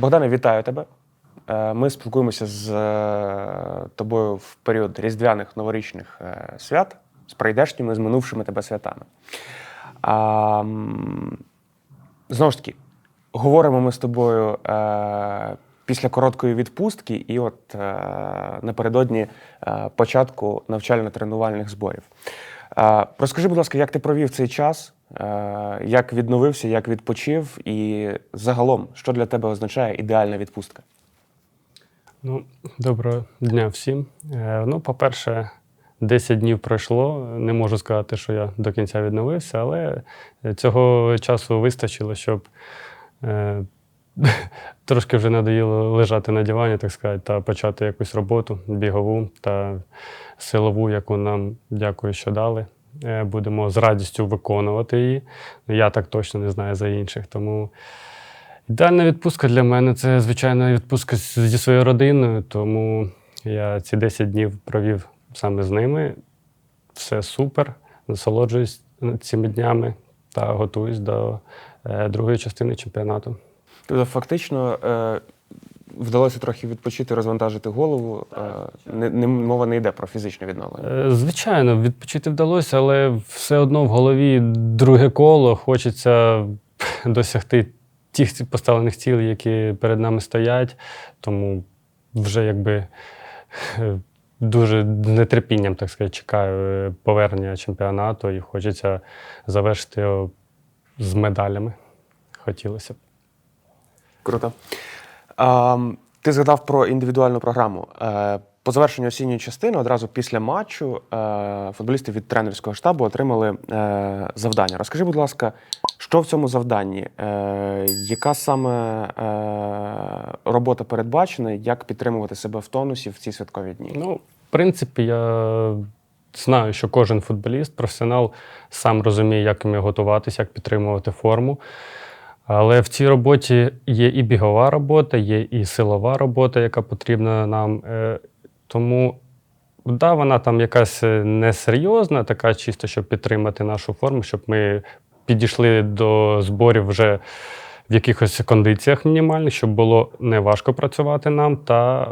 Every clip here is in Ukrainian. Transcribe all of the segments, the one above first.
Богдане, вітаю тебе. Е, Ми спілкуємося з е, тобою в період різдвяних новорічних е, свят з прийдешніми, з минувшими тебе святами. А, знову ж таки, говоримо ми з тобою е, після короткої відпустки, і от е, напередодні початку навчально-тренувальних зборів. Розкажи, будь ласка, як ти провів цей час, як відновився, як відпочив, і загалом, що для тебе означає ідеальна відпустка? Ну, доброго дня всім. Е, Ну, по-перше, 10 днів пройшло. Не можу сказати, що я до кінця відновився, але цього часу вистачило, щоб е, трошки вже надоїло лежати на дивані, так сказати, та почати якусь роботу бігову та силову, яку нам дякую, що дали. Е, Будемо з радістю виконувати її. Я так точно не знаю за інших. Тому Ідеальна відпустка для мене це, звичайно, відпустка зі своєю родиною, тому я ці 10 днів провів саме з ними. Все супер, насолоджуюсь цими днями та готуюсь до е, другої частини чемпіонату. Тобто, фактично, е, вдалося трохи відпочити, розвантажити голову. Е, не, не, мова не йде про фізичне відновлення. Е, Звичайно, відпочити вдалося, але все одно в голові друге коло хочеться досягти тих поставлених цілей, які перед нами стоять. Тому вже якби дуже з нетерпінням, так сказати, чекаю повернення чемпіонату і хочеться завершити його з медалями. Хотілося б. Круто. А, ти згадав про індивідуальну програму. Е, по завершенню осінньої частини, одразу після матчу, е, футболісти від тренерського штабу отримали е, завдання. Розкажи, будь ласка, що в цьому завданні? Яка саме робота передбачена, як підтримувати себе в тонусі в ці святкові дні? Ну, в принципі, я знаю, що кожен футболіст, професіонал сам розуміє, як вміє готуватися, як підтримувати форму. Але в цій роботі є і бігова робота, є і силова робота, яка потрібна нам. Е, Тому, да, вона там якась е, несерйозна, така чисто, щоб підтримати нашу форму, щоб ми підійшли до зборів вже в якихось кондиціях мінімальних, щоб було не важко працювати нам. Та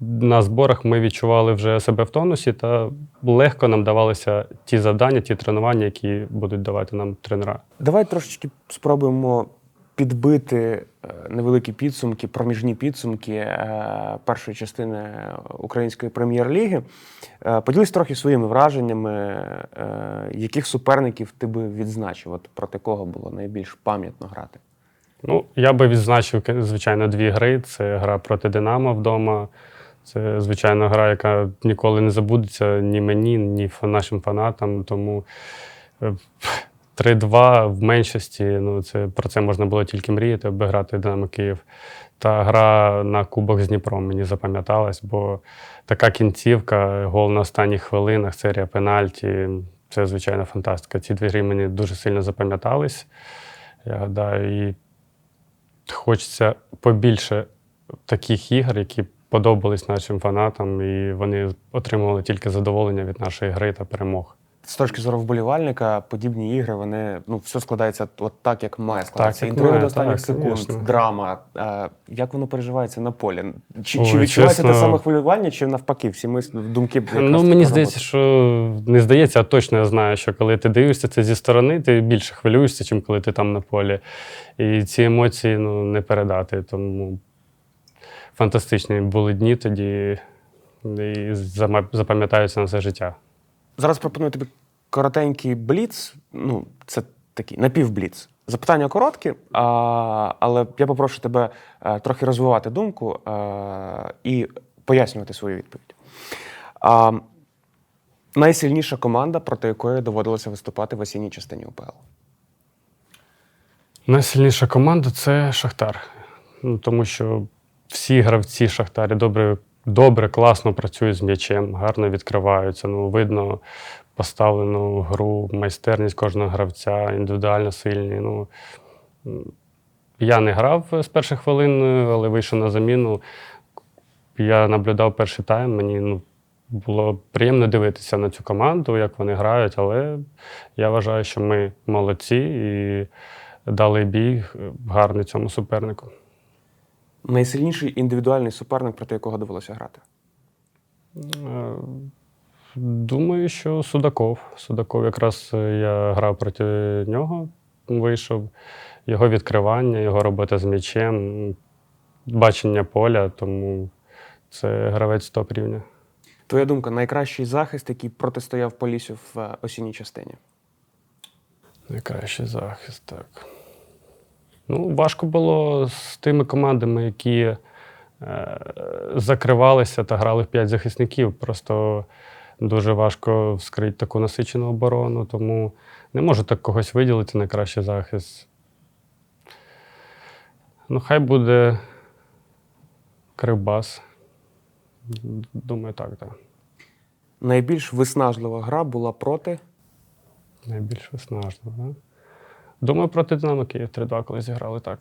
на зборах ми відчували вже себе в тонусі, та легко нам давалися ті завдання, ті тренування, які будуть давати нам тренера. Давай трошечки спробуємо підбити е, невеликі підсумки, проміжні підсумки е, першої частини української прем'єр-ліги. Е, Поділись трохи своїми враженнями, яких суперників ти би відзначив, от проти кого було найбільш пам'ятно грати. Ну, я би відзначив, звичайно, дві гри. Це гра проти Динамо вдома. Це, звичайно, гра, яка ніколи не забудеться ні мені, ні нашим фанатам. Тому 3-2 в меншості. Ну, це, про це можна було тільки мріяти, аби грати Динамо Київ. Та гра на Кубок з Дніпром мені запам'яталась, бо така кінцівка, гол на останніх хвилинах, серія пенальті. Це, звичайно, фантастика. Ці дві гри мені дуже сильно запам'ятались. Я гадаю, і хочеться побільше таких ігор, які подобались нашим фанатам, і вони отримували тільки задоволення від нашої гри та перемог. З точки зору вболівальника, подібні ігри, вони ну все складається от так, як має складатися. як до останніх так, секунд, звісно. драма. Е, як воно переживається на полі? Чи, Ой, чи відчувається те саме хвилювання, чи навпаки, всі ми думки Ну, мені здається, що не здається, а точно я знаю, що коли ти дивишся це зі сторони, ти більше хвилюєшся, чим коли ти там на полі. І ці емоції ну, не передати. Тому фантастичні були дні тоді і запам'ятаються на все життя. Зараз пропоную тобі коротенький бліц. Ну, це такий напівбліц. Запитання короткі, а, але я попрошу тебе е, трохи розвивати думку е, і пояснювати свою відповідь. А, найсильніша команда, проти якої доводилося виступати в осінній частині УПЛ. Найсильніша команда це Шахтар. Ну, тому що всі гравці Шахтарі добре, добре, класно працюють з м'ячем, гарно відкриваються. Ну, видно поставлену гру, майстерність кожного гравця, індивідуально сильні. Ну, я не грав з перших хвилин, але вийшов на заміну. Я наблюдав перший тайм. Мені ну, було приємно дивитися на цю команду, як вони грають, але я вважаю, що ми молодці і дали бій гарний цьому супернику. Найсильніший індивідуальний суперник, проти якого довелося грати. Е, Думаю, що Судаков. Судаков якраз е, я грав проти нього, вийшов. Його відкривання, його робота з м'ячем, бачення поля, тому це гравець топ рівня. Твоя думка, найкращий захист, який протистояв Полісю в е, осінній частині? Найкращий захист, так. Ну, важко було з тими командами, які е, закривалися та грали в п'ять захисників. Просто дуже важко вскрити таку насичену оборону, тому не можу так когось виділити найкращий захист. Ну, хай буде Кривбас. Думаю, так, так. Найбільш виснажлива гра була проти. Найбільш виснажливо. Да? Думаю, проти Динамо Київ 3-2, коли зіграли так.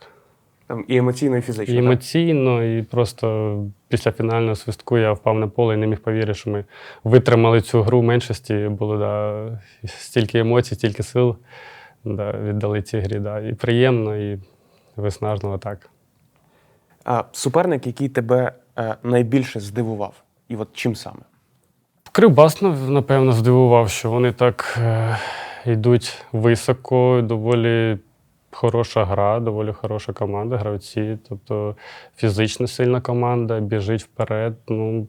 Там, і емоційно, і фізично. І так? емоційно, і просто після фінального свистку я впав на поле і не міг повірити, що ми витримали цю гру в меншості. Було да, стільки емоцій, стільки сил да, віддали цій грі. Да. І приємно, і виснажливо так. А, суперник, який тебе е, найбільше здивував. І от чим саме? Кривбас, напевно, здивував, що вони так е, йдуть високо, доволі хороша гра, доволі хороша команда, гравці. Тобто фізично сильна команда, біжить вперед. Ну,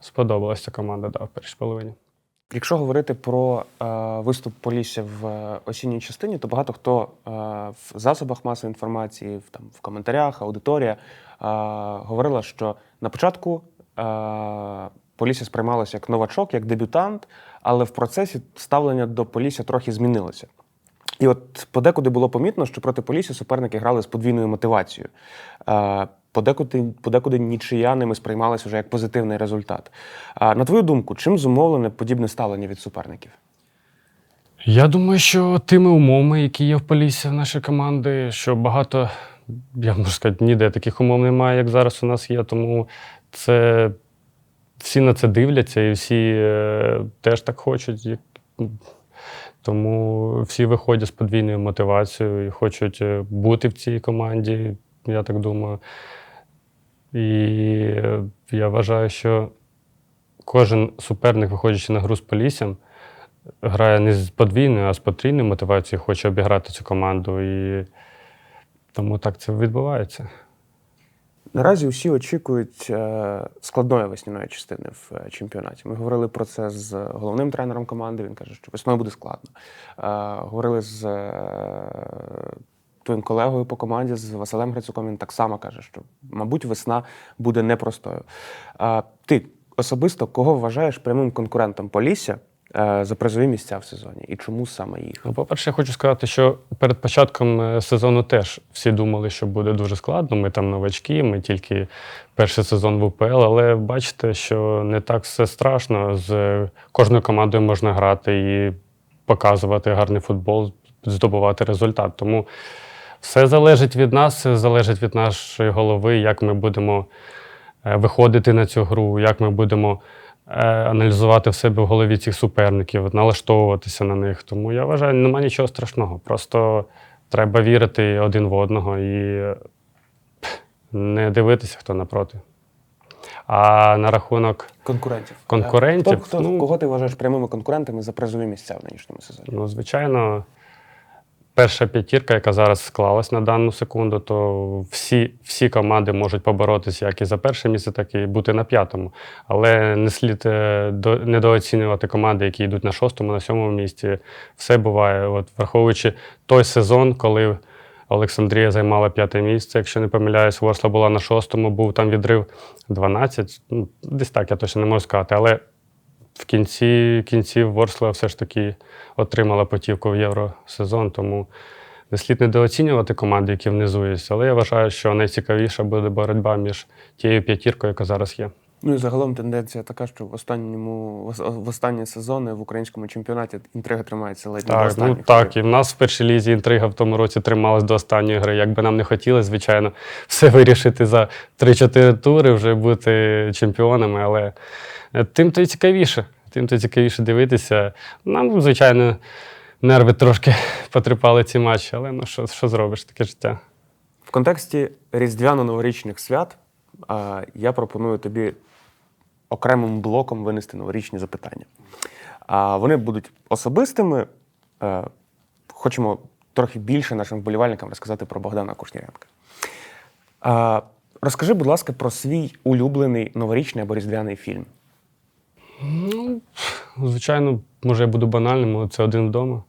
сподобалася команда, да, в першій половині. Якщо говорити про е, виступ Полісся в е, осінній частині, то багато хто е, в засобах масової інформації, в, там, в коментарях, аудиторія е, говорила, що на початку е, Полісся сприймалося як новачок, як дебютант, але в процесі ставлення до Полісся трохи змінилося. І от подекуди було помітно, що проти Полісся суперники грали з подвійною мотивацією. Е, Подекуди, подекуди нічияними сприймалися вже як позитивний результат. На твою думку, чим зумовлене подібне ставлення від суперників? Я думаю, що тими умовами, які є в Поліссі в нашій команди, що багато, я можу сказати, ніде таких умов немає, як зараз у нас є. Тому це всі на це дивляться і всі е, теж так хочуть. Тому всі виходять з подвійною мотивацією і хочуть е, бути в цій команді, я так думаю. І е, я вважаю, що кожен суперник, виходячи на гру з Поліссям, грає не з подвійною, а з потрійною мотивацією, хоче обіграти цю команду. І тому так це відбувається. Наразі усі очікують е, складної весняної частини в е, чемпіонаті. Ми говорили про це з головним тренером команди. Він каже, що весною буде складно. Е, говорили з е, твоїм колегою по команді, з Василем Грицуком. Він так само каже, що, мабуть, весна буде непростою. Е, ти особисто кого вважаєш прямим конкурентом Полісся е, за призові місця в сезоні? І чому саме їх? Ну, по-перше, я хочу сказати, що перед початком е, сезону теж всі думали, що буде дуже складно. Ми там новачки, ми тільки перший сезон в УПЛ, але бачите, що не так все страшно. З кожною командою можна грати і показувати гарний футбол, здобувати результат. Тому все залежить від нас, залежить від нашої голови, як ми будемо е, виходити на цю гру, як ми будемо е, аналізувати в себе в голові цих суперників, налаштовуватися на них. Тому я вважаю, немає нічого страшного. Просто треба вірити один в одного і е, не дивитися, хто напроти. А на рахунок, Конкурентів. Конкурентів? Е, Хто, хто, Ну- кого ти вважаєш прямими конкурентами за призові місця в нинішньому сезоні? ну, звичайно, перша п'ятірка, яка зараз склалась на дану секунду, то всі, всі команди можуть поборотися як і за перше місце, так і бути на п'ятому. Але не слід е, до- недооцінювати команди, які йдуть на шостому, на сьомому місці. Все буває. От, враховуючи той сезон, коли Олександрія займала п'яте місце, якщо не помиляюсь, Ворсла була на шостому, був там відрив 12. Ну, десь так, я точно не можу сказати. Але в кінці кінців Ворсла все ж таки отримала потівку в євросезон, тому не слід недооцінювати команди, які внизу є. Але я вважаю, що найцікавіша буде боротьба між тією п'ятіркою, яка зараз є. Ну і загалом тенденція така, що в останньому в останні сезони в українському чемпіонаті інтрига тримається ледь не до Так, ну так, і в нас в першій лізі інтрига в тому році трималась до останньої гри. Як би нам не хотілося, звичайно, все вирішити за 3-4 тури, вже бути чемпіонами, але е, тим то й цікавіше. Тим то цікавіше дивитися. Нам, звичайно, нерви трошки потріпали ці матчі, але ну що, що зробиш, таке життя. В контексті різдвяно-новорічних свят я пропоную тобі окремим блоком винести новорічні запитання. А, вони будуть особистими. Е, хочемо трохи більше нашим вболівальникам розказати про Богдана Кушніренка. Розкажи, будь ласка, про свій улюблений новорічний або різдвяний фільм. Ну, звичайно, може, я буду банальним, але це один вдома.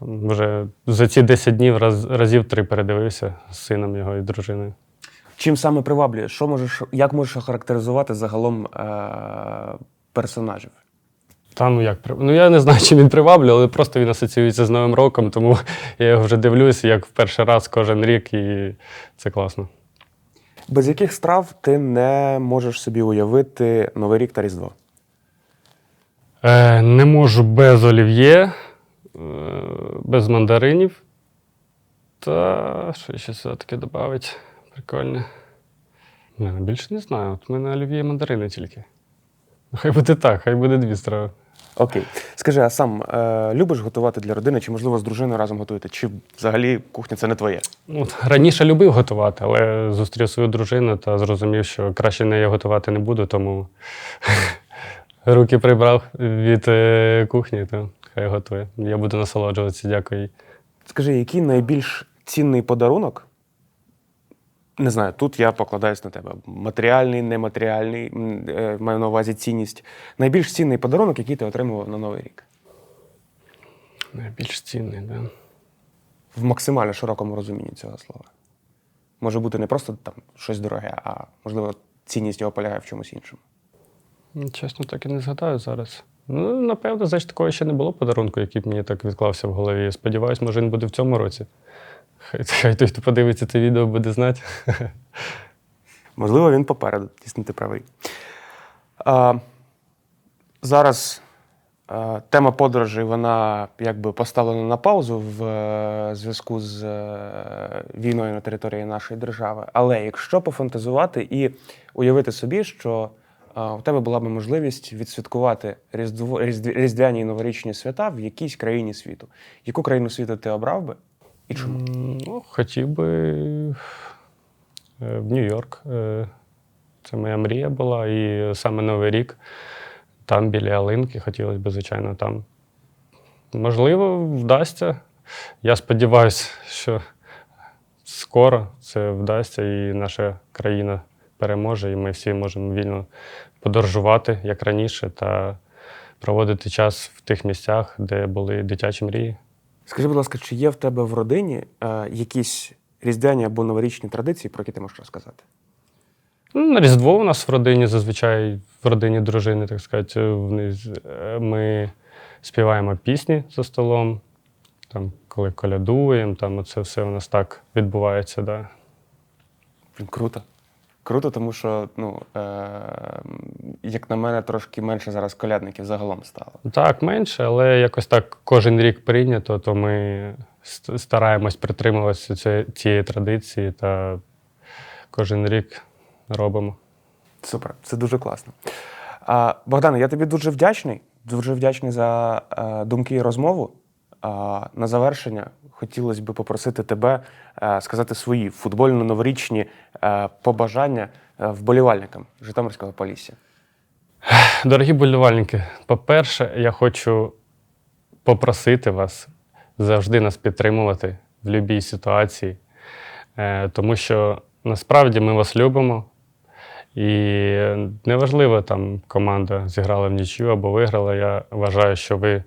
Вже за ці 10 днів раз, разів три передивився з сином його і дружиною. Чим саме приваблює? Що можеш, як можеш охарактеризувати загалом е- персонажів? Та ну як Ну я не знаю, чим він приваблює, але просто він асоціюється з Новим роком, тому я його вже дивлюся як в перший раз кожен рік, і це класно. Без яких страв ти не можеш собі уявити Новий рік та Різдво? Е, не можу без олів'є, е, без мандаринів. Та що ще сюди таке додати? Прикольне. Не, ну, більше не знаю. От в мене олів'є мандарини тільки. Ну, Хай буде так, хай буде дві страви. Окей. Скажи, а сам е- любиш готувати для родини, чи можливо з дружиною разом готуєте? Чи взагалі кухня це не твоє? Ну, от раніше любив готувати, але зустрів свою дружину та зрозумів, що краще нею готувати не буду, тому руки прибрав від е, кухні, то хай готує. Я буду насолоджуватися, дякую їй. Скажи, який найбільш цінний подарунок? Не знаю, тут я покладаюсь на тебе. Матеріальний, нематеріальний, е, маю на увазі цінність. Найбільш цінний подарунок, який ти отримував на Новий рік. Найбільш цінний, да. В максимально широкому розумінні цього слова. Може бути не просто там щось дороге, а можливо, цінність його полягає в чомусь іншому. Ну, Чесно, так і не згадаю зараз. Ну, напевно, знаєш, такого ще не було подарунку, який б мені так відклався в голові. Сподіваюсь, може, він буде в цьому році. Хай, хай той, хто подивиться це відео, буде знати. Можливо, він попереду, дійсно ти правий. А, зараз а, тема подорожей вона якби поставлена на паузу в е, зв'язку з е, війною на території нашої держави. Але якщо пофантазувати і уявити собі, що а, у тебе була б можливість відсвяткувати різдво, різдві- різдвяні і новорічні свята в якійсь країні світу, яку країну світу ти обрав би і чому? Ну, хотів би е, в Нью-Йорк. Е, Це моя мрія була. І саме Новий рік, там біля ялинки, хотілося б, звичайно, там. Можливо, вдасться. Я сподіваюся, що скоро це вдасться, і наша країна переможе, і ми всі можемо вільно подорожувати, як раніше, та проводити час в тих місцях, де були дитячі мрії. Скажи, будь ласка, чи є в тебе в родині е, якісь різдвяні або новорічні традиції, про які ти можеш розказати? Ну, на Різдво у нас в родині зазвичай в родині дружини, так сказати, вони е, ми співаємо пісні за столом, там, коли колядуємо, там це все у нас так відбувається. Да. Круто. Круто, тому що, ну, е, як на мене, трошки менше зараз колядників загалом стало. Так, менше, але якось так кожен рік прийнято, то ми стараємось притримуватися цієї традиції та кожен рік робимо. Супер, це дуже класно. Богдане, я тобі дуже вдячний. Дуже вдячний за е, думки і розмову. На завершення хотілося б попросити тебе е, сказати свої футбольно-новорічні е, побажання е, вболівальникам Житомирського Полісся. Дорогі болівальники, по-перше, я хочу попросити вас завжди нас підтримувати в будь-якій ситуації, тому що насправді ми вас любимо. І неважливо, там команда зіграла в нічю або виграла. Я вважаю, що ви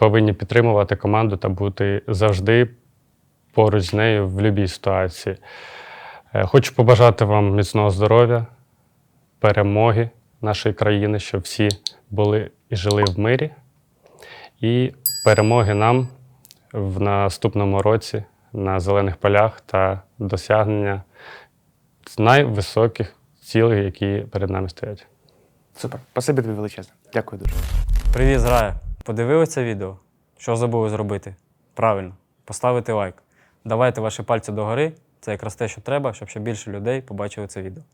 повинні підтримувати команду та бути завжди поруч з нею в будь-якій ситуації. Е, Хочу побажати вам міцного здоров'я, перемоги нашої країни, щоб всі були і жили в мирі, і перемоги нам в наступному році на зелених полях та досягнення найвисоких цілей, які перед нами стоять. Супер. Спасибі тобі величезне. Дякую дуже. Привіт, зграя! Подивилися відео? Що забули зробити? Правильно, поставити лайк. Давайте ваші пальці догори. Це якраз те, що треба, щоб ще більше людей побачили це відео.